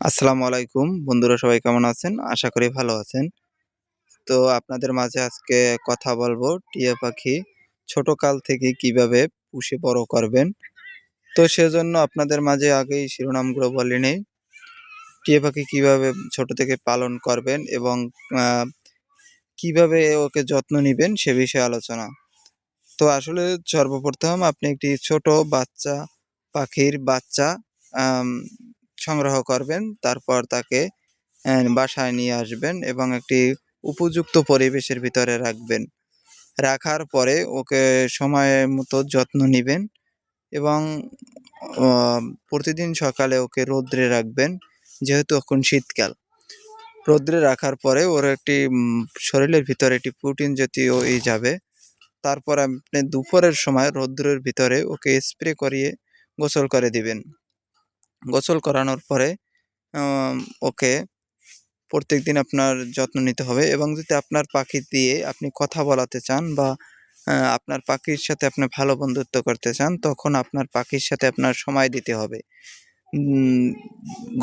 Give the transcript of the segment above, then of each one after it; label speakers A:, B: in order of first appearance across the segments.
A: আসসালামু আলাইকুম। বন্ধুরা সবাই কেমন আছেন? আশা করি ভালো আছেন। তো আপনাদের মাঝে আজকে কথা বলব টিয়া পাখি ছোট কাল থেকে কীভাবে পুষে বড় করবেন। তো সেজন্য আপনাদের মাঝে আগেই শিরোনামগুলো বলে নেই। টিয়া পাখি কীভাবে ছোট থেকে পালন করবেন এবং কীভাবে ওকে যত্ন নেবেন সে বিষয়ে আলোচনা। তো আসলে সর্বপ্রথম আপনি একটি ছোট বাচ্চা, পাখির বাচ্চা সংগ্রহ করবেন, তারপর তাকে বাসায় নিয়ে আসবেন এবং একটি উপযুক্ত পরিবেশের ভিতরে রাখবেন। রাখার পরে ওকে সময় মতো যত্ন নেবেন এবং প্রতিদিন সকালে ওকে রোদ্রে রাখবেন, যেহেতু এখন শীতকাল। রোদ্রে রাখার পরে ওর একটি শরীরের ভিতরে একটি প্রোটিন জাতীয় ই যাবে। তারপর আপনি দুপুরের সময় রৌদ্রের ভিতরে ওকে স্প্রে করিয়ে গোসল করে দিবেন। গোসল করানোর পরে ওকে প্রত্যেক দিন আপনার যত্ন নিতে হবে এবং যদি আপনার পাখি দিয়ে আপনি কথা বলাতে চান বা আপনার পাখির সাথে আপনি ভালো বন্ধুত্ব করতে চান, তখন আপনার পাখির সাথে আপনার সময় দিতে হবে।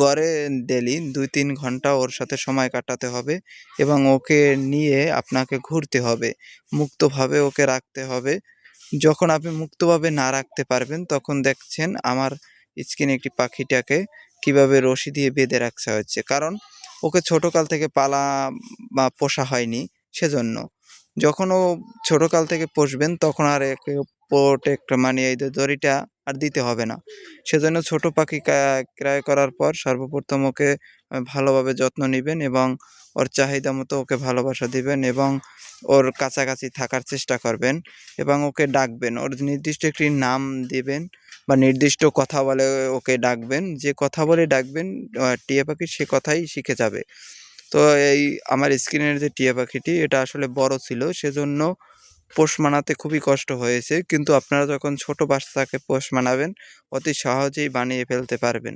A: গড়ে ডেলি দুই তিন ঘণ্টা ওর সাথে সময় কাটাতে হবে এবং ওকে নিয়ে আপনাকে ঘুরতে হবে। মুক্তভাবে ওকে রাখতে হবে। যখন আপনি মুক্তভাবে না রাখতে পারবেন, তখন দেখছেন আমার স্ক্রিনে একটি পাখিটাকে কীভাবে রশি দিয়ে বেঁধে রাখা হচ্ছে। কারণ ওকে ছোটকাল থেকে পালা বা পোষা হয়নি সেজন্য। যখন ও ছোটকাল থেকে পোষবেন তখন আর একে প্রোটেক্ট মানে এই দড়িটা আর দিতে হবে না। সেজন্য ছোট পাখি ক্রয় করার পর সর্বপ্রথম ওকে ভালোভাবে যত্ন নেবেন এবং ওর চাহিদা মতো ওকে ভালোবাসা দিবেন এবং ওর কাছাকাছি থাকার চেষ্টা করবেন এবং ওকে ডাকবেন। ওর নির্দিষ্ট একটি নাম দিবেন বা নির্দিষ্ট কথা বলে ওকে ডাকবেন। যে কথা বলে ডাকবেন টিয়া পাখি সে কথাই শিখে যাবে। তো এই আমার স্ক্রিনের যে টিয়া পাখিটি, এটা আসলে বড় ছিল। সেজন্য পোষ মানাতে খুবই কষ্ট হয়েছে। কিন্তু আপনারা যখন ছোট বাচ্চাকে পোষ মানাবেন, অতি সহজেই বানিয়ে ফেলতে পারবেন।